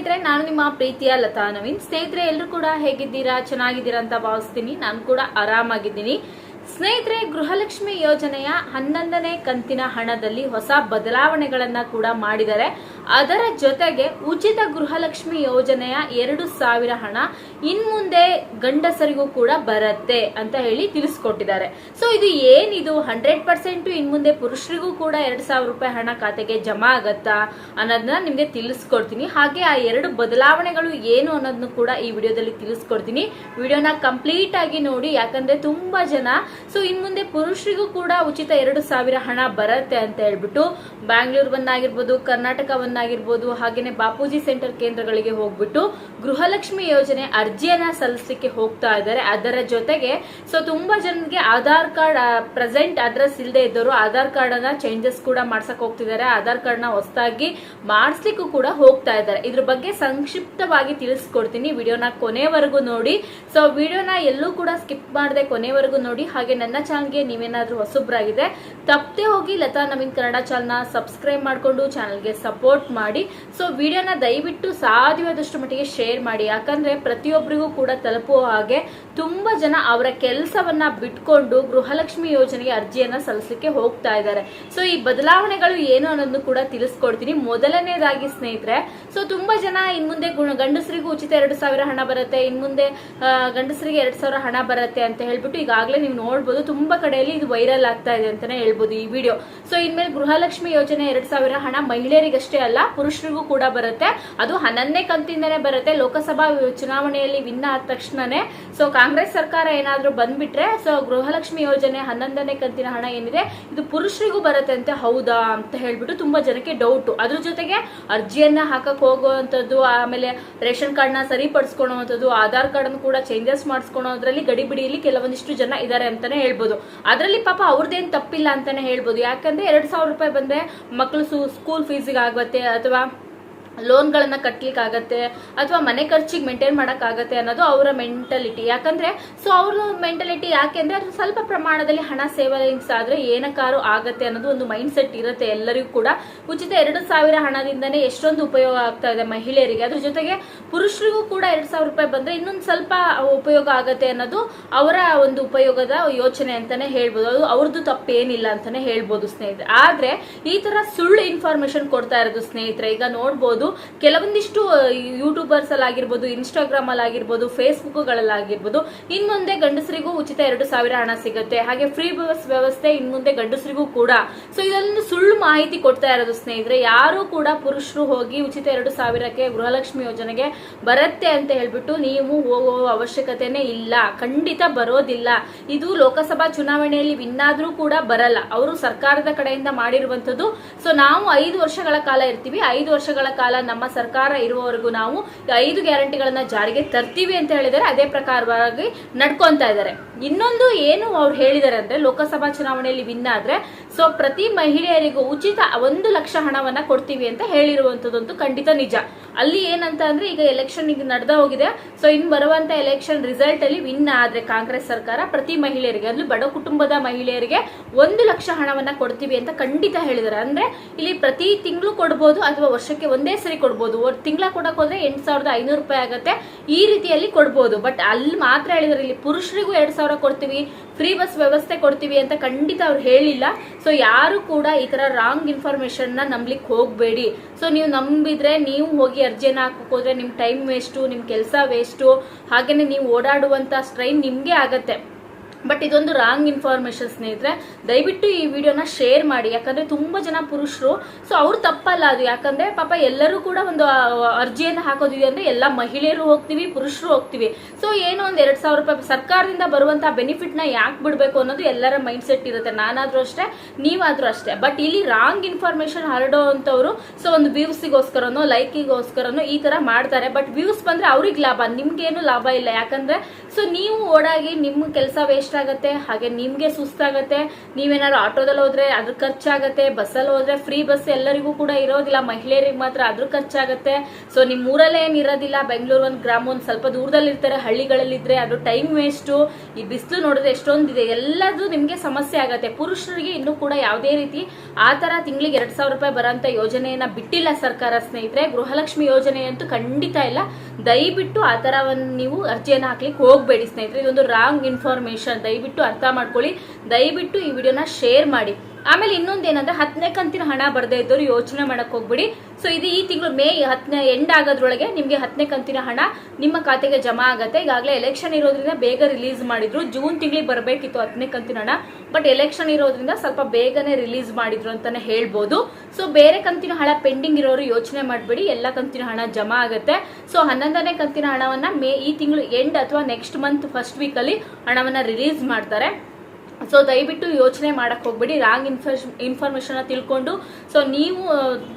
ಸ್ನೇಹಿತರೆ, ನಾನು ನಿಮ್ಮ ಪ್ರೀತಿಯ ಲತಾ ನವೀನ್. ಸ್ನೇಹಿತರೆ, ಎಲ್ಲರೂ ಕೂಡ ಹೇಗಿದ್ದೀರಾ? ಚೆನ್ನಾಗಿದ್ದೀರಾ ಅಂತ ಭಾವಿಸ್ತೀನಿ. ನಾನು ಕೂಡ ಆರಾಮಾಗಿದ್ದೀನಿ. ಸ್ನೇಹಿತರೆ, ಗೃಹಲಕ್ಷ್ಮಿ ಯೋಜನೆಯ ಹನ್ನೊಂದನೇ ಕಂತಿನ ಹಣದಲ್ಲಿ ಹೊಸ ಬದಲಾವಣೆಗಳನ್ನ ಕೂಡ ಮಾಡಿದ್ದಾರೆ. ಅದರ ಜೊತೆಗೆ ಉಚಿತ ಗೃಹಲಕ್ಷ್ಮಿ ಯೋಜನೆಯ ಎರಡು ಸಾವಿರ ಹಣ ಇನ್ಮುಂದೆ ಗಂಡಸರಿಗೂ ಕೂಡ ಬರುತ್ತೆ ಅಂತ ಹೇಳಿ ತಿಳಿಸ್ಕೊಟ್ಟಿದ್ದಾರೆ. ಸೊ ಇದು ಏನಿದು? ಹಂಡ್ರೆಡ್ ಪರ್ಸೆಂಟ್ ಇನ್ಮುಂದೆ ಪುರುಷರಿಗೂ ಕೂಡ ಎರಡು ಸಾವಿರ ರೂಪಾಯಿ ಹಣ ಖಾತೆಗೆ ಜಮಾ ಆಗತ್ತಾ ಅನ್ನೋದನ್ನ ನಿಮಗೆ ತಿಳಿಸ್ಕೊಡ್ತೀನಿ. ಹಾಗೆ ಆ ಎರಡು ಬದಲಾವಣೆಗಳು ಏನು ಅನ್ನೋದನ್ನು ಕೂಡ ಈ ವಿಡಿಯೋದಲ್ಲಿ ತಿಳಿಸ್ಕೊಡ್ತೀನಿ. ವಿಡಿಯೋನ ಕಂಪ್ಲೀಟ್ ಆಗಿ ನೋಡಿ, ಯಾಕಂದ್ರೆ ತುಂಬಾ ಜನ ಸೊ ಇನ್ಮುಂದೆ ಪುರುಷರಿಗೂ ಕೂಡ ಉಚಿತ ಎರಡು ಸಾವಿರ ಹಣ ಬರುತ್ತೆ ಅಂತ ಹೇಳ್ಬಿಟ್ಟು ಬ್ಯಾಂಗ್ಳೂರ್ವನ್ನಾಗಿರ್ಬೋದು ಕರ್ನಾಟಕವನ್ನಾಗಿರ್ಬೋದು ಹಾಗೇನೆ ಬಾಪೂಜಿ ಸೆಂಟರ್ ಕೇಂದ್ರಗಳಿಗೆ ಹೋಗ್ಬಿಟ್ಟು ಗೃಹಲಕ್ಷ್ಮಿ ಯೋಜನೆ ಅರ್ಜಿಯನ್ನ ಸಲ್ಲಿಸಲಿಕ್ಕೆ ಹೋಗ್ತಾ ಇದ್ದಾರೆ. ಅದರ ಜೊತೆಗೆ ಸೊ ತುಂಬಾ ಜನರಿಗೆ ಆಧಾರ್ ಕಾರ್ಡ್ ಪ್ರೆಸೆಂಟ್ ಅಡ್ರೆಸ್ ಇಲ್ಲದೆ ಇದ್ದವರು ಆಧಾರ್ ಕಾರ್ಡ್ ಅನ್ನ ಚೇಂಜಸ್ ಕೂಡ ಮಾಡ್ಸಕ್ ಹೋಗ್ತಿದ್ದಾರೆ. ಆಧಾರ್ ಕಾರ್ಡ್ನ ಹೊಸದಾಗಿ ಮಾಡಿಸ್ಲಿಕ್ಕೂ ಕೂಡ ಹೋಗ್ತಾ ಇದ್ದಾರೆ. ಇದ್ರ ಬಗ್ಗೆ ಸಂಕ್ಷಿಪ್ತವಾಗಿ ತಿಳಿಸ್ಕೊಡ್ತೀನಿ. ವಿಡಿಯೋನ ಕೊನೆವರೆಗೂ ನೋಡಿ. ಸೊ ವಿಡಿಯೋನ ಎಲ್ಲೂ ಕೂಡ ಸ್ಕಿಪ್ ಮಾಡದೆ ಕೊನೆವರೆಗೂ ನೋಡಿ. ಹಾಗೆ ನನ್ನ ಚಾನಲ್ಗೆ ನೀವೇನಾದ್ರೂ ಹೊಸಬ್ರಾಗಿದೆ ತಪ್ಪದೆ ಹೋಗಿ ಲತಾ ನವೀನ್ ಕನ್ನಡ ಚಾನಲ್ನ ಸಬ್ಸ್ಕ್ರೈಬ್ ಮಾಡಿಕೊಂಡು ಚಾನಲ್ಗೆ ಸಪೋರ್ಟ್ ಮಾಡಿ. ಸೊ ವಿಡಿಯೋನ ದಯವಿಟ್ಟು ಸಾಧ್ಯವಾದಷ್ಟು ಮಟ್ಟಿಗೆ ಶೇರ್ ಮಾಡಿ. ಯಾಕಂದ್ರೆ ಪ್ರತಿಯೊಬ್ಬರಿಗೂ ಕೂಡ ತಲುಪುವ ಹಾಗೆ ತುಂಬಾ ಜನ ಅವರ ಕೆಲಸವನ್ನ ಬಿಟ್ಕೊಂಡು ಗೃಹಲಕ್ಷ್ಮಿ ಯೋಜನೆಗೆ ಅರ್ಜಿಯನ್ನ ಸಲ್ಲಿಸಲಿಕ್ಕೆ ಹೋಗ್ತಾ ಇದ್ದಾರೆ. ಸೊ ಈ ಬದಲಾವಣೆಗಳು ಏನು ಅನ್ನೋದನ್ನು ಕೂಡ ತಿಳಿಸ್ಕೊಡ್ತೀನಿ. ಮೊದಲನೇದಾಗಿ ಸ್ನೇಹಿತರೆ ಸೊ ತುಂಬಾ ಜನ ಇನ್ ಮುಂದೆ ಗಂಡಸರಿಗೂ ಉಚಿತ ಎರಡು ಸಾವಿರ ಹಣ ಬರುತ್ತೆ. ಇನ್ ಮುಂದೆ ಗಂಡಸರಿಗೆ ಎರಡ್ ಸಾವಿರ ಹಣ ಬರುತ್ತೆ ಅಂತ ಹೇಳ್ಬಿಟ್ಟು ಈಗಾಗಲೇ ನೀವು ನೋಡ್ಬೋದು ತುಂಬಾ ಕಡೆಯಲ್ಲಿ ಇದು ವೈರಲ್ ಆಗ್ತಾ ಇದೆ ಅಂತಾನೆ ಹೇಳ್ಬೋದು ಈ ವಿಡಿಯೋ. ಸೊ ಇನ್ಮೇಲೆ ಗೃಹಲಕ್ಷ್ಮಿ ಯೋಜನೆ ಎರಡ್ ಸಾವಿರ ಹಣ ಮಹಿಳೆಯರಿಗಷ್ಟೇ ಅಲ್ಲ, ಪುರುಷರಿಗೂ ಕೂಡ ಬರುತ್ತೆ. ಅದು ಹನ್ನೊಂದನೇ ಕಂತಿಂದನೆ ಬರುತ್ತೆ. ಲೋಕಸಭಾ ಚುನಾವಣೆಯಲ್ಲಿ ವಿನ್ ಆದ ತಕ್ಷಣನೇ. ಸೊ ಕಾಂಗ್ರೆಸ್ ಸರ್ಕಾರ ಏನಾದ್ರೂ ಬಂದ್ಬಿಟ್ರೆ ಸೊ ಗೃಹಲಕ್ಷ್ಮಿ ಯೋಜನೆ ಹನ್ನೊಂದನೇ ಕಂತಿನ ಹಣ ಏನಿದೆ, ಇದು ಪುರುಷರಿಗೂ ಬರುತ್ತೆ ಅಂತ, ಹೌದಾ ಅಂತ ಹೇಳ್ಬಿಟ್ಟು ತುಂಬಾ ಜನಕ್ಕೆ ಡೌಟ್ ಅದ್ರ ಜೊತೆಗೆ ಅರ್ಜಿಯನ್ನ ಹಾಕಕ್ ಹೋಗುವಂತದ್ದು ಆಮೇಲೆ ರೇಷನ್ ಕಾರ್ಡ್ನ ಸರಿಪಡಿಸ್ಕೊಳ್ಳುವಂಥದ್ದು ಆಧಾರ್ ಕಾರ್ಡ್ ಕೂಡ ಚೇಂಜಸ್ ಮಾಡಿಸ್ಕೊಳ್ಳೋದ್ರಲ್ಲಿ ಗಡಿಬಿಡಿಯಲ್ಲಿ ಕೆಲವೊಂದಿಷ್ಟು ಜನ ಇದ್ದಾರೆ ಅಂತಾನೆ ಹೇಳ್ಬೋದು. ಅದರಲ್ಲಿ ಪಾಪ ಅವ್ರದ್ದೇನು ತಪ್ಪಿಲ್ಲ ಅಂತಾನೆ ಹೇಳ್ಬೋದು. ಯಾಕಂದ್ರೆ ಎರಡ್ ಸಾವಿರ ರೂಪಾಯಿ ಬಂದ್ರೆ ಮಕ್ಕಳು ಸ್ಕೂಲ್ ಫೀಸಿಗೆ ಆಗುತ್ತೆ ಅಥವಾ ಲೋನ್ಗಳನ್ನ ಕಟ್ಲಿಕ್ಕೆ ಆಗತ್ತೆ ಅಥವಾ ಮನೆ ಖರ್ಚಿಗೆ ಮೇಂಟೈನ್ ಆಗತ್ತೆ ಅನ್ನೋದು ಅವರ ಮೆಂಟಲಿಟಿ ಯಾಕಂದ್ರೆ ಸೊ ಅವ್ರ ಮೆಂಟಲಿಟಿ ಯಾಕೆಂದ್ರೆ ಅದು ಸ್ವಲ್ಪ ಪ್ರಮಾಣದಲ್ಲಿ ಹಣ ಸೇವಿಂಗ್ಸ್ ಆದ್ರೆ ಏನಕ್ಕಾರು ಆಗತ್ತೆ ಅನ್ನೋದು ಒಂದು ಮೈಂಡ್ ಸೆಟ್ ಇರುತ್ತೆ ಎಲ್ಲರಿಗೂ ಕೂಡ. ಉಚಿತ ಎರಡು ಸಾವಿರ ಹಣದಿಂದನೇ ಎಷ್ಟೊಂದು ಉಪಯೋಗ ಆಗ್ತಾ ಇದೆ ಮಹಿಳೆಯರಿಗೆ. ಅದ್ರ ಜೊತೆಗೆ ಪುರುಷರಿಗೂ ಕೂಡ ಎರಡ್ ಸಾವಿರ ರೂಪಾಯಿ ಬಂದ್ರೆ ಇನ್ನೊಂದು ಸ್ವಲ್ಪ ಉಪಯೋಗ ಆಗತ್ತೆ ಅನ್ನೋದು ಅವರ ಒಂದು ಉಪಯೋಗದ ಯೋಚನೆ ಅಂತಾನೆ ಹೇಳ್ಬೋದು. ಅದು ಅವ್ರದ್ದು ತಪ್ಪೇನಿಲ್ಲ ಅಂತಾನೆ ಹೇಳ್ಬೋದು ಸ್ನೇಹಿತರೆ. ಆದ್ರೆ ಈ ತರ ಸುಳ್ಳು ಇನ್ಫಾರ್ಮೇಶನ್ ಕೊಡ್ತಾ ಇರೋದು ಸ್ನೇಹಿತರೆ. ಈಗ ನೋಡ್ಬೋದು ಕೆಲವೊಂದಿಷ್ಟು ಯೂಟ್ಯೂಬರ್ಸ್ ಅಲ್ಲಿ ಆಗಿರ್ಬೋದು ಇನ್ಸ್ಟಾಗ್ರಾಮ್ ಅಲ್ಲಿ ಆಗಿರ್ಬೋದು ಫೇಸ್ಬುಕ್ಗಳಲ್ಲಿ ಆಗಿರ್ಬೋದು ಇನ್ ಮುಂದೆ ಗಂಡಸರಿಗೂ ಉಚಿತ ಎರಡು ಸಾವಿರ ಹಣ ಸಿಗುತ್ತೆ. ಹಾಗೆ ಫ್ರೀ ಬಸ್ ವ್ಯವಸ್ಥೆ ಇನ್ ಮುಂದೆ ಗಂಡಸರಿಗೂ ಕೂಡ. ಸೊ ಇದೊಂದು ಸುಳ್ಳು ಮಾಹಿತಿ ಕೊಡ್ತಾ ಇರೋದು ಸ್ನೇಹಿತರೆ. ಯಾರು ಕೂಡ ಪುರುಷರು ಹೋಗಿ ಉಚಿತ ಎರಡು ಸಾವಿರಕ್ಕೆ ಗೃಹಲಕ್ಷ್ಮಿ ಯೋಜನೆಗೆ ಬರುತ್ತೆ ಅಂತ ಹೇಳ್ಬಿಟ್ಟು ನೀವು ಹೋಗುವ ಅವಶ್ಯಕತೆನೇ ಇಲ್ಲ. ಖಂಡಿತ ಬರೋದಿಲ್ಲ. ಇದು ಲೋಕಸಭಾ ಚುನಾವಣೆಯಲ್ಲಿ ವಿನ್ ಆದ್ರೂ ಕೂಡ ಬರಲ್ಲ. ಅವರು ಸರ್ಕಾರದ ಕಡೆಯಿಂದ ಮಾಡಿರುವಂತದ್ದು ಸೊ ನಾವು ಐದು ವರ್ಷಗಳ ಕಾಲ ಇರ್ತೀವಿ. ಐದು ವರ್ಷಗಳ ಕಾಲ ನಮ್ಮ ಸರ್ಕಾರ ಇರುವವರೆಗೂ ನಾವು ಐದು ಗ್ಯಾರಂಟಿಗಳನ್ನ ಜಾರಿಗೆ ತರ್ತೀವಿ ಅಂತ ಹೇಳಿದರೆ ಅದೇ ಪ್ರಕಾರವಾಗಿ ನಡ್ಕೊಂತಾ ಇದ್ದಾರೆ. ಇನ್ನೊಂದು ಏನು ಅವ್ರು ಹೇಳಿದ್ದಾರೆ ಅಂದ್ರೆ ಲೋಕಸಭಾ ಚುನಾವಣೆಯಲ್ಲಿ ವಿನ್ ಆದ್ರೆ ಸೊ ಪ್ರತಿ ಮಹಿಳೆಯರಿಗೂ ಉಚಿತ ಒಂದು ಲಕ್ಷ ಹಣವನ್ನ ಕೊಡ್ತೀವಿ ಅಂತ ಹೇಳಿರುವಂತದ್ದು ಖಂಡಿತ ನಿಜ. ಅಲ್ಲಿ ಏನಂತ ಅಂದ್ರೆ ಈಗ ಎಲೆಕ್ಷನ್ ಈಗ ನಡೆದ ಹೋಗಿದೆ. ಸೊ ಇನ್ ಬರುವಂತ ಎಲೆಕ್ಷನ್ ರಿಸಲ್ಟ್ ಅಲ್ಲಿ ವಿನ್ ಆದ್ರೆ ಕಾಂಗ್ರೆಸ್ ಸರ್ಕಾರ ಪ್ರತಿ ಮಹಿಳೆಯರಿಗೆ ಅಂದ್ರೆ ಬಡ ಕುಟುಂಬದ ಮಹಿಳೆಯರಿಗೆ ಒಂದು ಲಕ್ಷ ಹಣವನ್ನ ಕೊಡ್ತೀವಿ ಅಂತ ಖಂಡಿತ ಹೇಳಿದ್ದಾರೆ. ಅಂದ್ರೆ ಇಲ್ಲಿ ಪ್ರತಿ ತಿಂಗಳು ಕೊಡ್ಬೋದು ಅಥವಾ ವರ್ಷಕ್ಕೆ ಒಂದೇ ಸರಿ ಕೊಡ್ಬೋದು. ತಿಂಗಳ ಕೊಡೋಕೆ ಹೋದ್ರೆ ಎಂಟು ಸಾವಿರದ ಐನೂರು ರೂಪಾಯಿ ಆಗುತ್ತೆ. ಈ ರೀತಿಯಲ್ಲಿ ಕೊಡ್ಬೋದು. ಬಟ್ ಅಲ್ಲಿ ಮಾತ್ರ ಹೇಳಿದ್ರೆ, ಇಲ್ಲಿ ಪುರುಷರಿಗೂ ಎರಡು ಸಾವಿರ ಕೊಡ್ತೀವಿ ಫ್ರೀ ಬಸ್ ವ್ಯವಸ್ಥೆ ಕೊಡ್ತೀವಿ ಅಂತ ಖಂಡಿತ ಅವ್ರು ಹೇಳಿಲ್ಲ. ಸೊ ಯಾರು ಕೂಡ ಈ ತರ ರಾಂಗ್ ಇನ್ಫಾರ್ಮೇಷನ್ನ ನಂಬ್ಲಿಕ್ಕೆ ಹೋಗ್ಬೇಡಿ. ಸೊ ನೀವು ನಂಬಿದ್ರೆ ನೀವು ಹೋಗಿ ಅರ್ಜಿಯನ್ನು ಹೋದ್ರೆ ನಿಮ್ ಟೈಮ್ ವೇಸ್ಟು ನಿಮ್ಮ ಕೆಲಸ ವೇಸ್ಟು ಹಾಗೇನೆ ನೀವು ಓಡಾಡುವಂತ ಸ್ಟ್ರೈನ್ ನಿಮಗೆ ಆಗತ್ತೆ. ಬಟ್ ಇದೊಂದು ರಾಂಗ್ ಇನ್ಫಾರ್ಮೇಶನ್ ಸ್ನೇಹಿತರೆ. ದಯವಿಟ್ಟು ಈ ವಿಡಿಯೋನ ಶೇರ್ ಮಾಡಿ. ಯಾಕಂದ್ರೆ ತುಂಬಾ ಜನ ಪುರುಷರು ಸೊ ಅವ್ರು ತಪ್ಪಲ್ಲ ಅದು. ಯಾಕಂದ್ರೆ ಪಾಪ ಎಲ್ಲರೂ ಕೂಡ ಒಂದು ಅರ್ಜಿಯನ್ನು ಹಾಕೋದಿದೆ ಅಂದ್ರೆ ಎಲ್ಲ ಮಹಿಳೆಯರು ಹೋಗ್ತೀವಿ, ಪುರುಷರು ಹೋಗ್ತೀವಿ. ಸೊ ಏನೋ ಒಂದ್ ಎರಡ್ ಸಾವಿರ ರೂಪಾಯಿ ಸರ್ಕಾರದಿಂದ ಬರುವಂತಹ ಬೆನಿಫಿಟ್ನ ಯಾಕೆ ಬಿಡ್ಬೇಕು ಅನ್ನೋದು ಎಲ್ಲರ ಮೈಂಡ್ ಸೆಟ್ ಇರುತ್ತೆ. ನಾನಾದ್ರೂ ಅಷ್ಟೇ, ನೀವಾದ್ರೂ ಅಷ್ಟೇ. ಬಟ್ ಇಲ್ಲಿ ರಾಂಗ್ ಇನ್ಫಾರ್ಮೇಶನ್ ಹರಡೋವಂಥವ್ರು ಸೊ ಒಂದು ವ್ಯೂಸ್ಗೋಸ್ಕರನೋ ಲೈಕಿಗೋಸ್ಕರನೋ ಈ ತರ ಮಾಡ್ತಾರೆ. ಬಟ್ ವ್ಯೂಸ್ ಬಂದ್ರೆ ಅವ್ರಿಗೆ ಲಾಭ, ನಿಮ್ಗೇನು ಲಾಭ ಇಲ್ಲ. ಯಾಕಂದ್ರೆ ಸೊ ನೀವು ಓಡಾಗಿ ನಿಮ್ಮ ಕೆಲಸ ವೇಸ್ಟ್ ಆಗುತ್ತೆ, ಹಾಗೆ ನಿಮ್ಗೆ ಸುಸ್ತಾಗತ್ತೆ ನೀವೇನಾದ್ರು ಆಟೋದಲ್ಲಿ ಹೋದ್ರೆ ಅದ್ರ ಖರ್ಚಾಗತ್ತೆ, ಬಸ್ಸಲ್ಲಿ ಹೋದ್ರೆ ಫ್ರೀ ಬಸ್ ಎಲ್ಲರಿಗೂ ಕೂಡ ಇರೋದಿಲ್ಲ, ಮಹಿಳೆಯರಿಗೆ ಮಾತ್ರ ಅದ್ರ ಖರ್ಚಾಗತ್ತೆ. ಸೊ ನಿಮ್ ಊರಲ್ಲೇ ಏನ್ ಇರೋದಿಲ್ಲ, ಬೆಂಗಳೂರು ಒಂದು ಗ್ರಾಮ ಒಂದ್ ಸ್ವಲ್ಪ ದೂರದಲ್ಲಿ ಇರ್ತಾರೆ ಹಳ್ಳಿಗಳಲ್ಲಿ ಇದ್ರೆ ಅದು ಟೈಮ್ ವೇಸ್ಟು ಈ ಬಿಸಿಲು ನೋಡಿದ್ರೆ ಎಷ್ಟೊಂದಿದೆ ಎಲ್ಲದೂ ನಿಮ್ಗೆ ಸಮಸ್ಯೆ ಆಗತ್ತೆ. ಪುರುಷರಿಗೆ ಇನ್ನೂ ಕೂಡ ಯಾವುದೇ ರೀತಿ ಆ ತರ ತಿಂಗಳಿಗೆ ಎರಡ್ ಸಾವಿರ ರೂಪಾಯಿ ಬರೋಂತ ಯೋಜನೆಯನ್ನ ಬಿಟ್ಟಿಲ್ಲ ಸರ್ಕಾರ ಸ್ನೇಹಿತರೆ. ಗೃಹಲಕ್ಷ್ಮಿ ಯೋಜನೆ ಅಂತೂ ಖಂಡಿತ ಇಲ್ಲ. ದಯವಿಟ್ಟು ಆ ಒಂದು ನೀವು ಅರ್ಜಿಯನ್ನು ಹಾಕ್ಲಿಕ್ಕೆ ಹೋಗ್ಬೇಡಿ ಸ್ನೇಹಿತರೆ. ಇದೊಂದು ರಾಂಗ್ ಇನ್ಫಾರ್ಮೇಶನ್ ದಯವಿಟ್ಟು ಅರ್ಥ ಮಾಡ್ಕೊಳ್ಳಿ. ದಯವಿಟ್ಟು ಈ ವಿಡಿಯೋನ ಶೇರ್ ಮಾಡಿ. ಆಮೇಲೆ ಇನ್ನೊಂದೇನಂದ್ರೆ ಹತ್ತನೇ ಕಂತಿನ ಹಣ ಬರ್ದೇ ಇದ್ದವ್ರು ಯೋಚನೆ ಮಾಡಕ್ ಹೋಗ್ಬಿಡಿ. ಸೊ ಇದು ಈ ತಿಂಗಳು ಮೇ ಹತ್ತನೇ ಎಂಡ್ ಆಗೋದ್ರೊಳಗೆ ನಿಮ್ಗೆ ಹತ್ತನೇ ಕಂತಿನ ಹಣ ನಿಮ್ಮ ಖಾತೆಗೆ ಜಮಾ ಆಗತ್ತೆ. ಈಗಾಗಲೇ ಎಲೆಕ್ಷನ್ ಇರೋದ್ರಿಂದ ಬೇಗ ರಿಲೀಸ್ ಮಾಡಿದ್ರು. ಜೂನ್ ತಿಂಗಳಿಗೆ ಬರಬೇಕಿತ್ತು ಹತ್ತನೇ ಕಂತಿನ ಹಣ. ಬಟ್ ಎಲೆಕ್ಷನ್ ಇರೋದ್ರಿಂದ ಸ್ವಲ್ಪ ಬೇಗನೆ ರಿಲೀಸ್ ಮಾಡಿದ್ರು ಅಂತಾನೆ ಹೇಳ್ಬೋದು. ಸೊ ಬೇರೆ ಕಂತಿನ ಹಣ ಪೆಂಡಿಂಗ್ ಇರೋರು ಯೋಚನೆ ಮಾಡಬೇಡಿ. ಎಲ್ಲ ಕಂತಿನ ಹಣ ಜಮಾ ಆಗುತ್ತೆ. ಸೊ ಹನ್ನೊಂದನೇ ಕಂತಿನ ಹಣವನ್ನ ಮೇ ಈ ತಿಂಗಳು ಎಂಡ್ ಅಥವಾ ನೆಕ್ಸ್ಟ್ ಮಂತ್ ಫಸ್ಟ್ ವೀಕಲ್ಲಿ ಹಣವನ್ನ ರಿಲೀಸ್ ಮಾಡ್ತಾರೆ. ಸೊ ದಯವಿಟ್ಟು ಯೋಚನೆ ಮಾಡಕ್ಕೆ ಹೋಗ್ಬೇಡಿ. ರಾಂಗ್ ಇನ್ಫಾರ್ಮ್ ಇನ್ಫಾರ್ಮೇಷನ್ನ ತಿಳ್ಕೊಂಡು ಸೊ ನೀವು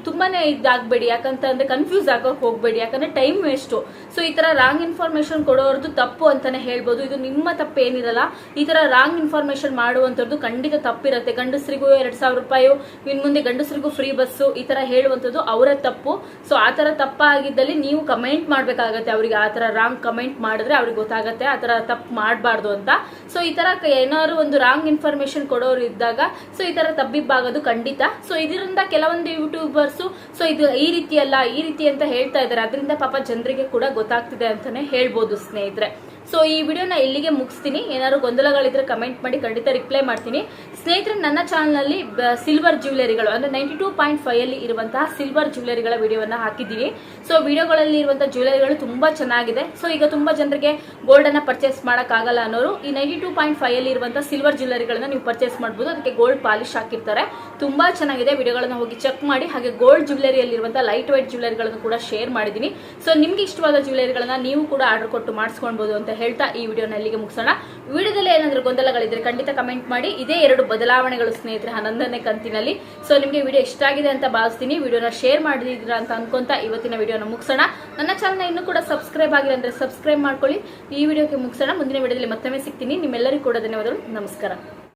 ತುಂಬಾ ಇದಾಗಬೇಡಿ. ಯಾಕಂತಂದ್ರೆ ಕನ್ಫ್ಯೂಸ್ ಆಗೋಕೆ ಹೋಗ್ಬೇಡಿ. ಯಾಕಂದ್ರೆ ಟೈಮ್ ವೇಸ್ಟು ಸೊ ಈ ಥರ ರಾಂಗ್ ಇನ್ಫಾರ್ಮೇಷನ್ ಕೊಡೋರ್ದು ತಪ್ಪು ಅಂತಲೇ ಹೇಳ್ಬೋದು. ಇದು ನಿಮ್ಮ ತಪ್ಪು ಏನಿರಲ್ಲ ಈ ಥರ ರಾಂಗ್ ಇನ್ಫಾರ್ಮೇಷನ್ ಮಾಡುವಂಥದ್ದು ಖಂಡಿತ ತಪ್ಪಿರುತ್ತೆ. ಗಂಡಸರಿಗೂ ಎರಡು ಸಾವಿರ ರೂಪಾಯಿ, ಇನ್ ಮುಂದೆ ಗಂಡಸರಿಗೂ ಫ್ರೀ ಬಸ್ಸು ಈ ಥರ ಹೇಳುವಂಥದ್ದು ಅವರ ತಪ್ಪು. ಸೊ ಆ ಥರ ತಪ್ಪಾಗಿದ್ದಲ್ಲಿ ನೀವು ಕಮೆಂಟ್ ಮಾಡಬೇಕಾಗತ್ತೆ. ಅವರಿಗೆ ಆ ಥರ ರಾಂಗ್ ಕಮೆಂಟ್ ಮಾಡಿದ್ರೆ ಅವ್ರಿಗೆ ಗೊತ್ತಾಗತ್ತೆ. ಆ ಥರ ತಪ್ಪು ಮಾಡಬಾರ್ದು ಅಂತ. ಸೊ ಈ ಥರ ಏನಾದ್ರು ಒಂದು ರಾಂಗ್ ಇನ್ಫಾರ್ಮೇಶನ್ ಕೊಡೋರು ಇದ್ದಾಗ ಸೊ ಈ ತರ ತಬ್ಬಿಬ್ಬಾಗೋದು ಖಂಡಿತ. ಸೊ ಇದರಿಂದ ಕೆಲವೊಂದು ಯೂಟ್ಯೂಬರ್ಸು ಸೊ ಇದು ಈ ರೀತಿ ಅಲ್ಲ ಈ ರೀತಿ ಅಂತ ಹೇಳ್ತಾ ಇದ್ದಾರೆ. ಅದರಿಂದ ಪಾಪ ಜನರಿಗೆ ಕೂಡ ಗೊತ್ತಾಗ್ತಿದೆ ಅಂತಾನೆ ಹೇಳ್ಬೋದು ಸ್ನೇಹಿತರೆ. ಸೊ ಈ ವಿಡಿಯೋನ ಇಲ್ಲಿಗೆ ಮುಗಿಸ್ತೀನಿ. ಏನಾದ್ರು ಗೊಂದಲಗಳಿದ್ರೆ ಕಮೆಂಟ್ ಮಾಡಿ ಖಂಡಿತ ರಿಪ್ಲೈ ಮಾಡ್ತೀನಿ. ಸ್ನೇಹಿತರೆ, ನನ್ನ ಚಾನಲ್ನಲ್ಲಿ ಸಿಲ್ವರ್ ಜ್ಯುವೆಲರಿಗಳು ಅಂದ್ರೆ ನೈಂಟಿ ಟೂ ಪಾಯಿಂಟ್ ಫೈವ್ ಅಲ್ಲಿ ಇರುವಂತಹ ಸಿಲ್ವರ್ ಜ್ಯುವೆಲರಿಗಳ ವಿಡಿಯೋವನ್ನ ಹಾಕಿದ್ದೀನಿ ಸೊ ವಿಡಿಯೋಗಳಲ್ಲಿ ಇರುವಂತಹ ಜ್ಯುವೆಲರಿಗಳು ತುಂಬಾ ಚೆನ್ನಾಗಿದೆ. ಸೊ ಈಗ ತುಂಬಾ ಜನರಿಗೆ ಗೋಲ್ಡ್ ಅನ್ನ ಪರ್ಚೇಸ್ ಆಗಲ್ಲ ಅನ್ನೋರು, ಈ ನೈಂಟಿ ಟೂ ಪಾಯಿಂಟ್ ಫೈವ್ ಅಲ್ಲಿ ಇರುವಂತಹ ಸಿಲ್ವರ್ ಜ್ಯುವೆಲರಿಗಳನ್ನ ನೀವು ಪರ್ಚೇಸ್ ಮಾಡಬಹುದು ಅದಕ್ಕೆ ಗೋಲ್ಡ್ ಪಾಲಿಶ್ ಹಾಕಿರ್ತಾರೆ. ತುಂಬಾ ಚೆನ್ನಾಗಿದೆ. ವಿಡಿಯೋಗಳನ್ನು ಹೋಗಿ ಚೆಕ್ ಮಾಡಿ, ಹಾಗೆ ಗೋಲ್ಡ್ ಜ್ಯುವೆಲರಿಯಲ್ಲಿ ಇರುವಂತಹ ಲೈಟ್ ವೈಟ್ ಜ್ಯುವೆಲರಿಗಳನ್ನು ಕೂಡ ಶೇರ್ ಮಾಡಿದ್ದೀನಿ. ಸೊ ನಿಮ್ಗೆ ಇಷ್ಟವಾದ ಜ್ಯುವೆಲರಿಗಳನ್ನ ನೀವು ಕೂಡ ಆರ್ಡರ್ ಕೊಟ್ಟು ಮಾಡಿಸ್ಕೊಳ್ಬಹುದು ಹೇಳ್ತಾ ಈ ವಿಡಿಯೋನ ಇಲ್ಲಿಗೆ ಮುಗಿಸೋಣ. ವಿಡಿಯೋದಲ್ಲಿ ಏನಾದರೂ ಗೊಂದಲಗಳಿದ್ರೆ ಖಂಡಿತ ಕಮೆಂಟ್ ಮಾಡಿ. ಇದೇ ಎರಡು ಬದಲಾವಣೆಗಳು ಸ್ನೇಹಿತರೆ ಹನ್ನೊಂದನೇ ಕಂತಿನಲ್ಲಿ. ಸೊ ನಿಮಗೆ ವಿಡಿಯೋ ಇಷ್ಟ ಆಗಿದೆ ಅಂತ ಭಾವಿಸ್ತೀನಿ. ವಿಡಿಯೋನ ಶೇರ್ ಮಾಡಿದ್ರ ಅಂತ ಅನ್ಕೊಂತ ಇವತ್ತಿನ ವಿಡಿಯೋನ ಮುಗಿಸೋಣ. ನನ್ನ ಚಾನಲ್ನ ಇನ್ನೂ ಕೂಡ ಸಬ್ಸ್ಕ್ರೈಬ್ ಆಗಿಲ್ಲ ಅಂದರೆ ಸಬ್ಸ್ಕ್ರೈಬ್ ಮಾಡ್ಕೊಳ್ಳಿ. ಈ ವಿಡಿಯೋಕ್ಕೆ ಮುಗಿಸೋಣ. ಮುಂದಿನ ವಿಡಿಯೋದಲ್ಲಿ ಮತ್ತೊಮ್ಮೆ ಸಿಗ್ತೀನಿ. ನಿಮ್ಮೆಲ್ಲರಿಗೂ ಕೂಡ ಧನ್ಯವಾದಗಳು. ನಮಸ್ಕಾರ.